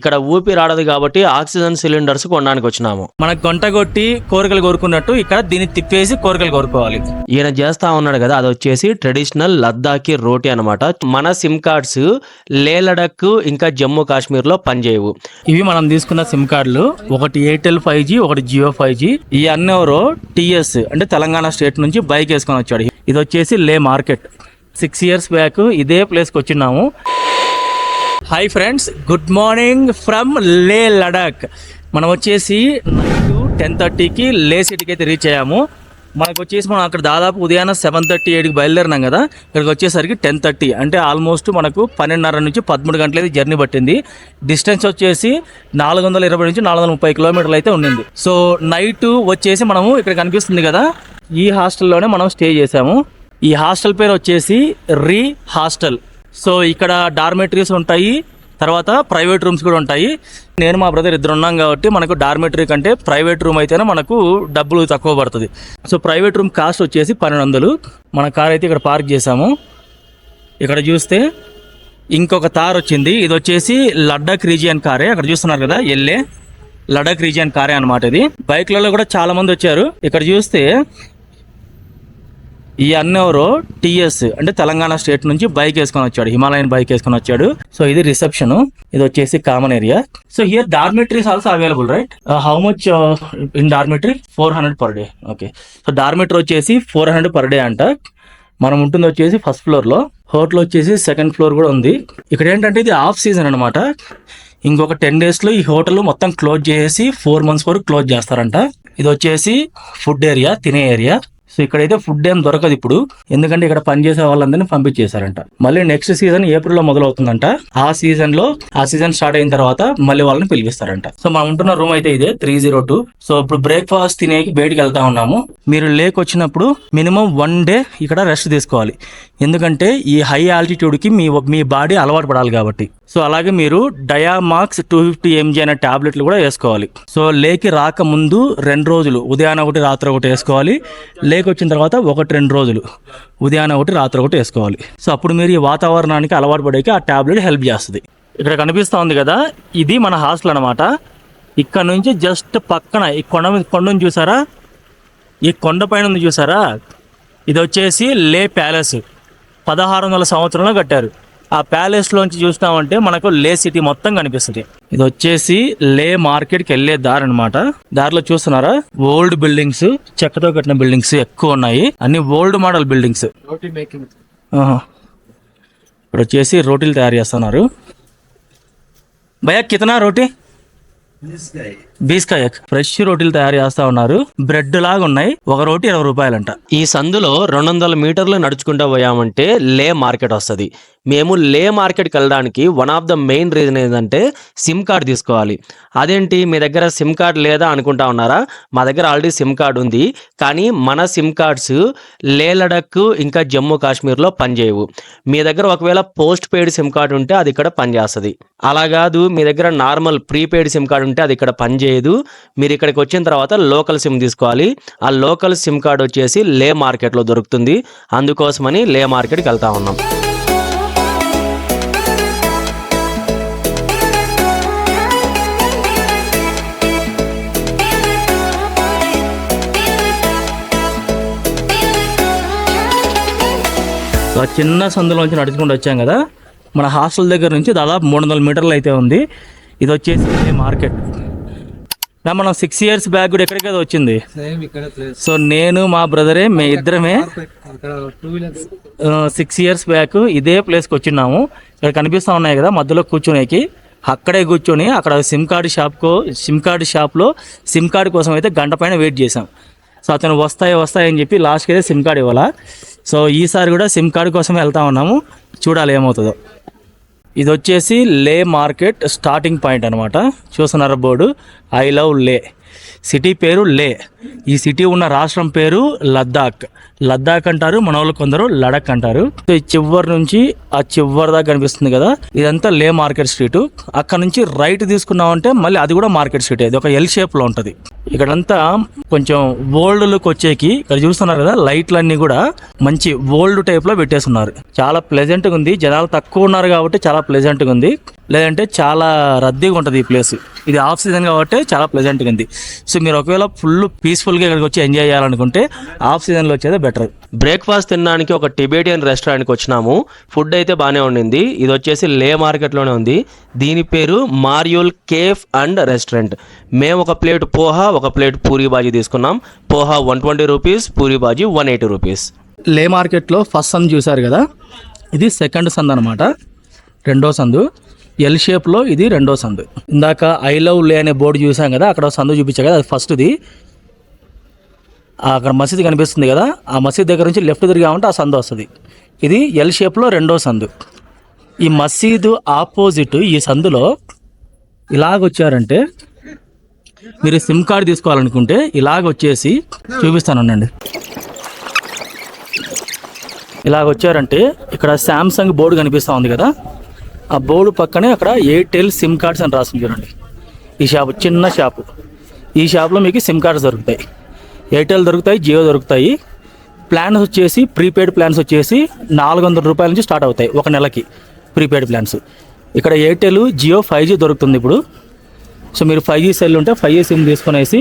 ఇక్కడ ఊపిరి ఆడదు కాబట్టి ఆక్సిజన్ సిలిండర్స్ కొనడానికి వచ్చినాము. మనకు గంట కొట్టి కోరికలు కోరుకున్నట్టు ఇక్కడ దీన్ని తిప్పేసి కోరికలు కోరుకోవాలి. ఈయన చేస్తా ఉన్నాడు కదా అది వచ్చేసి ట్రెడిషనల్ లద్దాఖీ రోటీ అన్నమాట. మన సిమ్ కార్డ్స్ లే లడక్ ఇంకా జమ్మూ కాశ్మీర్లో పనిచేయవు. ఇవి మనం తీసుకున్న సిమ్ కార్డులు ఒకటి ఎయిర్టెల్ ఫైవ్ జీ ఒకటి జియో ఫైవ్ జీ. ఈ అన్నెవరో టిఎస్ అంటే తెలంగాణ స్టేట్ నుంచి బైక్ వేసుకొని వచ్చాడు. ఇది వచ్చేసి లే మార్కెట్. సిక్స్ ఇయర్స్ బ్యాక్ ఇదే ప్లేస్కి వచ్చినాము. Hi friends good morning from Leh Ladakh మనం వచ్చేసి నైట్ టెన్ థర్టీకి లే సిటీకి అయితే రీచ్ అయ్యాము. మనకు వచ్చేసి మనం అక్కడ దాదాపు ఉదయాన్నే సెవెన్ థర్టీ ఎయిట్కి బయలుదేరినాం కదా. ఇక్కడికి వచ్చేసరికి టెన్ థర్టీ అంటే ఆల్మోస్ట్ మనకు పన్నెండున్నర నుంచి పదమూడు గంటల అయితే జర్నీ పట్టింది. డిస్టెన్స్ వచ్చేసి నాలుగు వందల ఇరవై నుంచి నాలుగు వందల ముప్పై కిలోమీటర్లు అయితే ఉండింది. సో నైట్ వచ్చేసి మనము ఇక్కడ కనిపిస్తుంది కదా. ఈ హాస్టల్లోనే మనం స్టే చేసాము ఈ హాస్టల్ పేరు వచ్చేసి రీ హాస్టల్. సో ఇక్కడ డార్మెటరీస్ ఉంటాయి తర్వాత ప్రైవేట్ రూమ్స్ కూడా ఉంటాయి. నేను మా బ్రదర్ ఇద్దరు ఉన్నాం కాబట్టి మనకు డార్మెటరీ కంటే ప్రైవేట్ రూమ్ అయితేనే మనకు డబ్బులు తక్కువ పడుతుంది. సో ప్రైవేట్ రూమ్ కాస్ట్ వచ్చేసి పన్నెండు వందలు మన కార్ అయితే ఇక్కడ పార్క్ చేసాము ఇక్కడ చూస్తే ఇంకొక తార్ వచ్చింది. ఇది వచ్చేసి లడ్డాక్ రీజియన్ కారే. అక్కడ చూస్తున్నారు కదా ఎల్లే లడక్ రీజియన్ కారే అనమాట ఇది. బైక్లలో కూడా చాలా మంది వచ్చారు. ఇక్కడ చూస్తే ఈ అన్నెవరో టిఎస్ అంటే తెలంగాణ స్టేట్ నుంచి బైక్ వేసుకొని వచ్చాడు హిమాలయన్ బైక్ వేసుకొని వచ్చాడు. సో ఇది రిసెప్షన్ ఇది వచ్చేసి common area. So here dormitories also available right how much in dormitory four hundred per day okay so dormitory వచ్చేసి ఫోర్ హండ్రెడ్ పర్ డే అంట. మనం ఉంటుంది వచ్చేసి ఫస్ట్ ఫ్లోర్లో. హోటల్ వచ్చేసి సెకండ్ ఫ్లోర్ కూడా ఉంది. ఇక్కడ ఏంటంటే ఇది ఆఫ్ సీజన్ అనమాట ఇంకొక టెన్ డేస్లో ఈ హోటల్ మొత్తం క్లోజ్ చేసి ఫోర్ మంత్స్ వరకు క్లోజ్ చేస్తారంట. ఇది వచ్చేసి ఫుడ్ ఏరియా తినే ఏరియా ఇక్కడైతే ఫుడ్ ఏం దొరకదు ఇప్పుడు. ఎందుకంటే ఇక్కడ పనిచేసే వాళ్ళందరినీ పంపించేశారంట. మళ్ళీ నెక్స్ట్ సీజన్ ఏప్రిల్లో మొదలవుతుందంట. ఆ సీజన్లో ఆ సీజన్ స్టార్ట్ అయిన తర్వాత మళ్ళీ వాళ్ళని పిలిపిస్తారంట. సో మనం ఉంటున్న రూమ్ అయితే ఇదే త్రీ జీరో టూ సో ఇప్పుడు బ్రేక్ఫాస్ట్ తినేకి బయటికి వెళ్తా ఉన్నాము. మీరు లేక్ వచ్చినప్పుడు మినిమం వన్ డే ఇక్కడ రెస్ట్ తీసుకోవాలి. ఎందుకంటే ఈ హై ఆల్టిట్యూడ్కి మీ మీ బాడీ అలవాటు పడాలి కాబట్టి. సో అలాగే మీరు డయామాక్స్ టూ ఫిఫ్టీ ఎంజీ అనే టాబ్లెట్లు కూడా వేసుకోవాలి. సో లేకి రాకముందు రెండు రోజులు ఉదయాన ఒకటి రాత్రి ఒకటి వేసుకోవాలి. లేక్ వచ్చిన తర్వాత ఒకటి రెండు రోజులు. ఉదయాన్నే ఒకటి రాత్రి ఒకటి వేసుకోవాలి. సో అప్పుడు మీరు ఈ వాతావరణానికి అలవాటు పడేకి ఆ టాబ్లెట్ హెల్ప్ చేస్తుంది. ఇక్కడ కనిపిస్తూ ఉంది కదా ఇది మన హాస్టల్ అనమాట ఇక్కడ నుంచి జస్ట్ పక్కన ఈ కొండ మీద కొండను చూసారా? ఈ కొండ పైన ఉంది చూసారా? ఇది వచ్చేసి లే ప్యాలెస్. పదహారు వందల సంవత్సరంలో కట్టారు. ఆ ప్యాలెస్ లోంచి చూసినామంటే మనకు లే సిటీ మొత్తం కనిపిస్తుంది. ఇది వచ్చేసి లే మార్కెట్కి వెళ్ళే దారి అనమాట దారిలో చూస్తున్నారా? ఓల్డ్ బిల్డింగ్స్ చెక్కతో కట్టిన బిల్డింగ్స్ ఎక్కువ ఉన్నాయి. అన్ని ఓల్డ్ మోడల్ బిల్డింగ్స్. ఇప్పుడు వచ్చేసి రోటీలు తయారు చేస్తున్నారు. భయ్యా కితనా రోటీ? బీస్కాయక్ ఫ్రెష్ రోటీలు తయారు చేస్తా ఉన్నారు. బ్రెడ్ లాగా ఉన్నాయి. ఒక రోటీ ఇరవై రూపాయలంట. ఈ సందులో రెండు వందల మీటర్లు నడుచుకుంటూ పోయామంటే లే మార్కెట్ వస్తుంది. మేము లే మార్కెట్కి వెళ్ళడానికి one of the main reason ఏంటంటే సిమ్ కార్డ్ తీసుకోవాలి. అదేంటి? మీ దగ్గర సిమ్ కార్డ్ లేదా అనుకుంటా ఉన్నారా? మా దగ్గర ఆల్రెడీ సిమ్ కార్డ్ ఉంది. కానీ మన సిమ్ కార్డ్స్ లే లడక్ ఇంకా జమ్మూ కాశ్మీర్లో పనిచేయవు. మీ దగ్గర ఒకవేళ పోస్ట్ పెయిడ్ సిమ్ కార్డ్ ఉంటే అది ఇక్కడ పనిచేస్తుంది. అలా కాదు మీ దగ్గర నార్మల్ ప్రీపెయిడ్ సిమ్ కార్డ్ ఉంటే అది ఇక్కడ పనిచేయదు. మీరు ఇక్కడికి వచ్చిన తర్వాత లోకల్ సిమ్ తీసుకోవాలి. ఆ లోకల్ సిమ్ కార్డ్ వచ్చేసి లే మార్కెట్లో దొరుకుతుంది. అందుకోసమని లే మార్కెట్కి వెళ్తా ఉన్నాం. చిన్న సందులోంచి నడుచుకుంటూ వచ్చాం కదా. మన హాస్టల్ దగ్గర నుంచి దాదాపు మూడు వందల మీటర్లు అయితే ఉంది. ఇది వచ్చేసి లే మార్కెట్. మనం సిక్స్ ఇయర్స్ బ్యాక్ కూడా ఎక్కడికి కదా వచ్చింది సో నేను మా బ్రదరే మే ఇద్దరమే సిక్స్ ఇయర్స్ బ్యాక్ ఇదే ప్లేస్కి వచ్చిన్నాము ఇక్కడ కనిపిస్తూ ఉన్నాయి కదా మధ్యలో కూర్చునేకి. అక్కడే కూర్చొని అక్కడ సిమ్ కార్డు షాప్కో సిమ్ కార్డు షాప్లో సిమ్ కార్డు కోసం అయితే గంట పైన వెయిట్ చేసాం సో అతను వస్తాయి వస్తాయి అని చెప్పి లాస్ట్కి అయితే సిమ్ కార్డు ఇవ్వాలా. సో ఈసారి కూడా సిమ్ కార్డు కోసం వెళ్తా ఉన్నాము. చూడాలి ఏమవుతుందో. ఇది వచ్చేసి లే మార్కెట్ స్టార్టింగ్ పాయింట్ అనమాట చూస్తున్నారు board? I love Leh. City పేరు లే. ఈ సిటీ ఉన్న రాష్ట్రం పేరు లద్దాఖ్ లద్దాఖ్ అంటారు మన వాళ్ళు కొందరు లడక్ అంటారు. సో ఈ చివరి నుంచి ఆ చివరి దాకా కనిపిస్తుంది కదా ఇదంతా లే మార్కెట్ స్ట్రీట్. అక్కడ నుంచి రైట్ తీసుకున్నామంటే మళ్ళీ అది కూడా మార్కెట్ స్ట్రీట్. ఇది ఒక ఎల్ షేప్లో ఉంటుంది. ఇక్కడంతా కొంచెం ఓల్డ్ లుక్ వచ్చేకి ఇక్కడ చూస్తున్నారు కదా లైట్లన్నీ కూడా మంచి ఓల్డ్ టైప్లో పెట్టేస్తున్నారు. చాలా ప్లెజెంట్గా ఉంది. జనాలు తక్కువ ఉన్నారు కాబట్టి చాలా ప్లెజెంట్గా ఉంది. లేదంటే చాలా రద్దీగా ఉంటుంది ఈ ప్లేస్ ఇది ఆఫ్ సీజన్ కాబట్టి చాలా ప్లెజెంట్గా ఉంది. సో మీరు ఒకవేళ ఫుల్ పీస్ఫుల్గా ఇక్కడికి వచ్చి ఎంజాయ్ చేయాలనుకుంటే ఆఫ్ సీజన్లో వచ్చేదే బెటర్ బ్రేక్ఫాస్ట్ తినడానికి ఒక టిబేటియన్ రెస్టారెంట్కి వచ్చినాము. ఫుడ్ అయితే బాగానే ఉండింది. ఇది వచ్చేసి లే మార్కెట్లోనే ఉంది. దీని పేరు మార్యూల్ కేఫ్ అండ్ రెస్టారెంట్ మేము ఒక ప్లేట్ పోహా ఒక ప్లేట్ పూరీ బాజీ తీసుకున్నాం. Poha one twenty rupees puri bhaji one eighty rupees. Leh మార్కెట్లో ఫస్ట్ సందు చూశారు కదా? ఇది సెకండ్ సందు అనమాట రెండో సందు. ఎల్ షేప్లో ఇది రెండో సందు. ఇందాక ఐ లవ్ లే అనే బోర్డు చూసాం కదా అక్కడ సందు చూపించా కదా అది ఫస్ట్ది. అక్కడ మసీద్ కనిపిస్తుంది కదా ఆ మసీద్ దగ్గర నుంచి లెఫ్ట్ తిరిగామంటే ఆ సందు వస్తుంది. ఇది ఎల్ షేప్లో రెండో సందు. ఈ మసీదు ఆపోజిట్ ఈ సందులో ఇలాగొచ్చారంటే మీరు సిమ్ కార్డ్ తీసుకోవాలనుకుంటే ఇలాగ వచ్చేసి చూపిస్తానండి ఇలాగ వచ్చారంటే ఇక్కడ శాంసంగ్ బోర్డు కనిపిస్తూ ఉంది కదా. ఆ బోర్డు పక్కనే అక్కడ ఎయిర్టెల్ సిమ్ కార్డ్స్ అని రాసింది చూడండి. ఈ షాప్ చిన్న షాపు ఈ షాప్లో మీకు సిమ్ కార్డ్స్ దొరుకుతాయి. ఎయిర్టెల్ దొరుకుతాయి జియో దొరుకుతాయి. ప్లాన్స్ వచ్చేసి ప్రీపెయిడ్ ప్లాన్స్ వచ్చేసి నాలుగు వందల రూపాయల నుంచి స్టార్ట్ అవుతాయి ఒక నెలకి ప్రీపెయిడ్ ప్లాన్స్ ఇక్కడ ఎయిర్టెల్ జియో ఫైవ్ జీ దొరుకుతుంది ఇప్పుడు. సో మీరు ఫైవ్ జీ సెల్ ఉంటే ఫైవ్ జీ సిమ్ తీసుకునేసి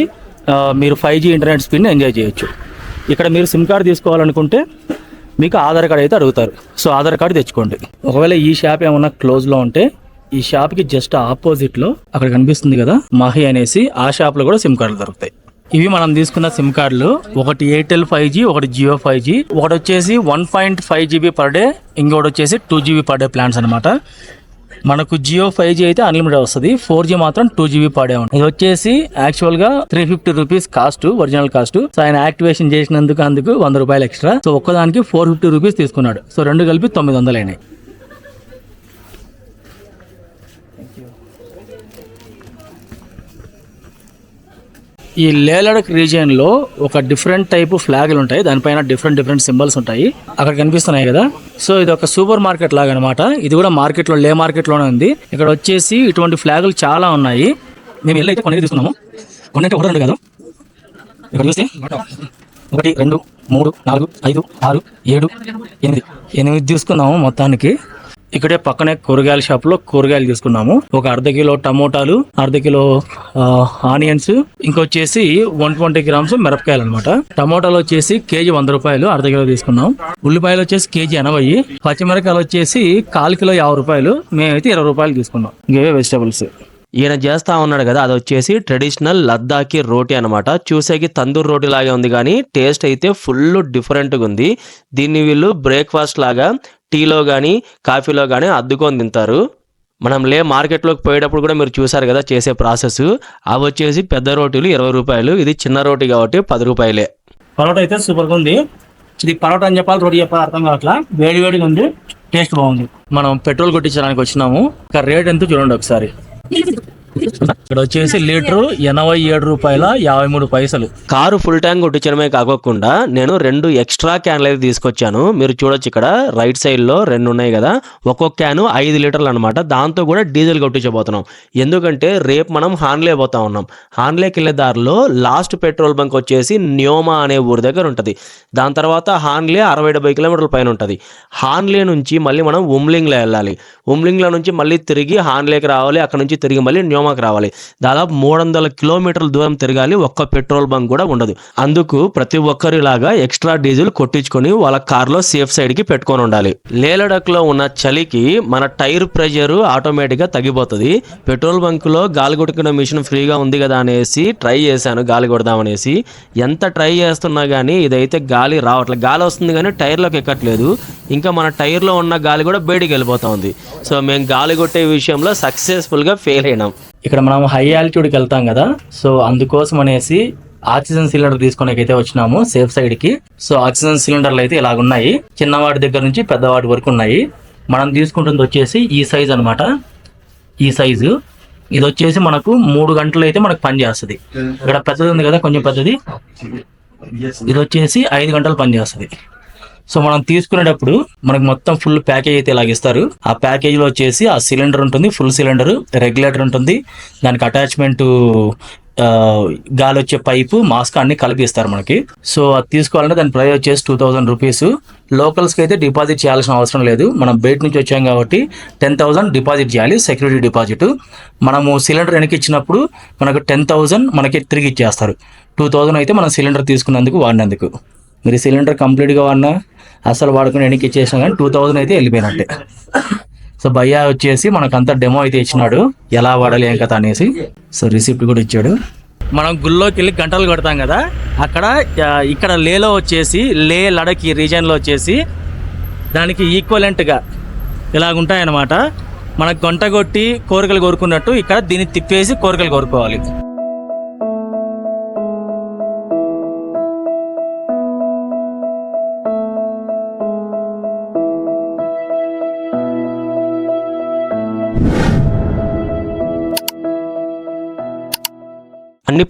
మీరు ఫైవ్ జీ ఇంటర్నెట్ స్పీడ్ని ఎంజాయ్ చేయొచ్చు. ఇక్కడ మీరు సిమ్ కార్డ్ తీసుకోవాలనుకుంటే మీకు ఆధార్ కార్డ్ అయితే అడుగుతారు. సో ఆధార్ కార్డు తెచ్చుకోండి. ఒకవేళ ఈ షాప్ ఏమన్నా క్లోజ్లో ఉంటే ఈ షాప్కి జస్ట్ ఆపోజిట్లో అక్కడ కనిపిస్తుంది కదా మాహి అనేసి ఆ షాప్లో కూడా సిమ్ కార్డులు దొరుకుతాయి. ఇవి మనం తీసుకున్న సిమ్ కార్డులు ఒకటి ఎయిర్టెల్ ఫైవ్ జీ ఒకటి జియో ఫైవ్ జీ ఒకటి వచ్చేసి one point five GB per day ఇంకోటి వచ్చేసి two GB per day plans అనమాట మనకు జియో ఫైవ్ జీ అయితే అన్లిమిటెడ్ వస్తుంది. ఫోర్ జీ మాత్రం టూ జీబీ పాడే ఉంటుంది ఇది వచ్చేసి యాక్చువల్గా three fifty rupees cost original cost so ఆయన యాక్టివేషన్ చేసినందుకు అందుకు వంద రూపాయలు ఎక్స్ట్రా సో ఒక్కదానికి ఫోర్ ఫిఫ్టీ రూపీస్ తీసుకున్నాడు. సో రెండు కలిపి తొమ్మిది వందలు అయినాయి. ఈ లేలడక్ రీజియన్లో ఒక డిఫరెంట్ టైప్ ఫ్లాగులు ఉంటాయి. దానిపైన డిఫరెంట్ డిఫరెంట్ సింబల్స్ ఉంటాయి. అక్కడ కనిపిస్తున్నాయి కదా. సో ఇది ఒక సూపర్ మార్కెట్ లాగా అనమాట ఇది కూడా మార్కెట్లో లే మార్కెట్లోనే ఉంది. ఇక్కడ వచ్చేసి ఇటువంటి ఫ్లాగులు చాలా ఉన్నాయి. మేము వెళ్ళి అయితే కొన్ని తీసుకున్నాము. కొన్ని అంటే ఒకటి రెండు కాదు. ఇక్కడ చూస్తే ఒకటి రెండు మూడు నాలుగు ఐదు ఆరు ఏడు ఎనిమిది. ఎనిమిది తీసుకున్నాము మొత్తానికి. ఇక్కడే పక్కనే కూరగాయల షాప్లో కూరగాయలు తీసుకున్నాము. ఒక అర్ధ కిలో టమోటాలు అర్ధ కిలో ఆనియన్స్ ఇంకొచ్చేసి వన్ ట్వంటీ గ్రామ్స్ మిరపకాయలు అనమాట టమోటాలు వచ్చేసి కేజీ వంద రూపాయలు అర్ధ కిలో తీసుకున్నాం. ఉల్లిపాయలు వచ్చేసి కేజీ ఎనభై పచ్చిమిరకాయలు వచ్చేసి కాలు కిలో యాభై రూపాయలు మేమైతే ఇరవై రూపాయలు తీసుకున్నాం. ఇవే వెజిటబుల్స్ ఈయన చేస్తా ఉన్నాడు కదా అది వచ్చేసి ట్రెడిషనల్ లద్దాఖీ రోటీ అనమాట చూసేకి తందూర్ రోటీ లాగే ఉంది కానీ టేస్ట్ అయితే ఫుల్ డిఫరెంట్గా ఉంది. దీన్ని వీళ్ళు బ్రేక్ఫాస్ట్ లాగా టీలో కానీ కాఫీలో కానీ అద్దుకొని తింటారు. మనం లే మార్కెట్లోకి పోయేటప్పుడు కూడా మీరు చూసారు కదా చేసే ప్రాసెస్ అవి వచ్చేసి పెద్ద రోటీలు ఇరవై రూపాయలు ఇది చిన్న రోటీ కాబట్టి పది రూపాయలే. పరోటా అయితే సూపర్గా ఉంది. ఇది పరోటా అని చెప్పాలి రోటీ చెప్పాలి అర్థం కావట్లా? వేడి వేడిగా ఉంది టేస్ట్ బాగుంది. మనం పెట్రోల్ కొట్టించడానికి వచ్చినాము. ఇక రేట్ ఎంత చూడండి ఒకసారి. ఇక్కడ వచ్చేసి లీటర్ ఎనభై ఏడు రూపాయల యాభై మూడు పైసలు. కారు ఫుల్ ట్యాంక్ కొట్టించడమే కాకోకుండా నేను రెండు ఎక్స్ట్రా క్యాన్లు అయితే తీసుకొచ్చాను. మీరు చూడొచ్చు ఇక్కడ రైట్ సైడ్లో రెండు ఉన్నాయి కదా. ఒక్కొక్క క్యాను ఐదు లీటర్లు అనమాట దాంతో కూడా డీజిల్ కొట్టించబోతున్నాం. ఎందుకంటే రేపు మనం హాన్లే పోతా ఉన్నాం. హాన్లేకి వెళ్ళే దారిలో లాస్ట్ పెట్రోల్ బంక్ వచ్చేసి న్యోమా అనే ఊరి దగ్గర ఉంటుంది. దాని తర్వాత హాన్లే అరవై డెబ్బై కిలోమీటర్ల పైన ఉంటుంది. హాన్లే నుంచి మళ్ళీ మనం ఉమ్లింగ్లో వెళ్ళాలి. ఉమ్లింగ్లో నుంచి మళ్ళీ తిరిగి హాన్లేకి రావాలి అక్కడ నుంచి తిరిగి మళ్ళీ న్యోమాకి రావాలి. దాదాపు మూడు వందల కిలోమీటర్ల దూరం తిరగాలి ఒక్క పెట్రోల్ బంక్ కూడా ఉండదు. అందుకు ప్రతి ఒక్కరిలాగా ఎక్స్ట్రా డీజిల్ కొట్టించుకొని వాళ్ళ కార్లో సేఫ్ సైడ్కి పెట్టుకొని ఉండాలి. లేలడక్లో ఉన్న చలికి మన టైర్ ప్రెషర్ ఆటోమేటిక్గా తగ్గిపోతుంది. పెట్రోల్ బంక్లో గాలి కొట్టుకునే మిషన్ ఫ్రీగా ఉంది కదా అనేసి ట్రై చేశాను గాలి కొడదామనేసి. ఎంత ట్రై చేస్తున్నా కానీ ఇదైతే గాలి రావట్లేదు గాలి వస్తుంది కానీ టైర్లోకి ఎక్కట్లేదు. ఇంకా మన టైర్లో ఉన్న గాలి కూడా బయటికి వెళ్ళిపోతా ఉంది. సో మేము గాలి కొట్టే విషయంలో సక్సెస్ఫుల్గా ఫెయిల్ అయినాం. ఇక్కడ మనం హై ఆల్టిట్యూడ్కి వెళ్తాం కదా సో అందుకోసం అనేసి ఆక్సిజన్ సిలిండర్ తీసుకునేకైతే వచ్చినాము సేఫ్ సైడ్కి. సో ఆక్సిజన్ సిలిండర్లు అయితే ఇలాగ ఉన్నాయి చిన్నవాడి దగ్గర నుంచి పెద్దవాడి వరకు ఉన్నాయి. మనం తీసుకుంటుంది వచ్చేసి ఈ సైజ్ అన్నమాట. ఈ సైజు ఇది వచ్చేసి మనకు మూడు గంటలు అయితే మనకు పని చేస్తుంది. ఇక్కడ పెద్దది ఉంది కదా కొంచెం పెద్దది. ఇది వచ్చేసి ఐదు గంటలు పని చేస్తుంది. సో మనం తీసుకునేటప్పుడు మనకు మొత్తం ఫుల్ ప్యాకేజ్ అయితే ఇలాగ ఇస్తారు. ఆ ప్యాకేజ్లో వచ్చేసి ఆ సిలిండర్ ఉంటుంది ఫుల్ సిలిండర్ రెగ్యులేటర్ ఉంటుంది. దానికి అటాచ్మెంట్ గాలి వచ్చే పైపు మాస్క్ అన్ని కలిపి ఇస్తారు మనకి. సో అది తీసుకోవాలంటే దాని ప్రైస్ వచ్చేసి టూ థౌసండ్ రూపీస్ లోకల్స్కి అయితే డిపాజిట్ చేయాల్సిన అవసరం లేదు. మనం బయట నుంచి వచ్చాం కాబట్టి టెన్ థౌసండ్ డిపాజిట్ చేయాలి సెక్యూరిటీ డిపాజిట్ మనము సిలిండర్ వెనక్కి ఇచ్చినప్పుడు మనకు టెన్ థౌసండ్ మనకి తిరిగి ఇచ్చేస్తారు. టూ థౌసండ్ అయితే మనం సిలిండర్ తీసుకున్నందుకు వాడినందుకు. మీరు సిలిండర్ కంప్లీట్గా వాడినా అసలు వాడుకుని వెనక్కి ఇచ్చేసినా కానీ టూ థౌజండ్ అయితే వెళ్ళిపోయినట్టే. సో భయ్యా వచ్చేసి మనకంతా డెమో అయితే ఇచ్చినాడు. ఎలా వాడాలి ఏం కదా అనేసి. సో రిసిప్ట్ కూడా ఇచ్చాడు. మనం గుళ్ళోకి వెళ్ళి గంటలు కొడతాం కదా అక్కడ ఇక్కడ లేలో వచ్చేసి లే లడక్ ఈ రీజన్లో వచ్చేసి దానికి ఈక్వలెంట్గా ఇలాగుంటాయన్నమాట. మనకు గంట కొట్టి కోరికలు కోరుకున్నట్టు ఇక్కడ దీన్ని తిప్పేసి కోరికలు కోరుకోవాలి.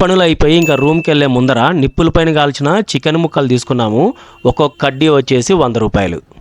పనులు అయిపోయి ఇంకా రూమ్కి వెళ్ళే ముందర నిప్పుల పైన కాల్చిన చికెన్ ముక్కలు తీసుకున్నాము. ఒక్కొక్క కడ్డీ వచ్చేసి వంద రూపాయలు.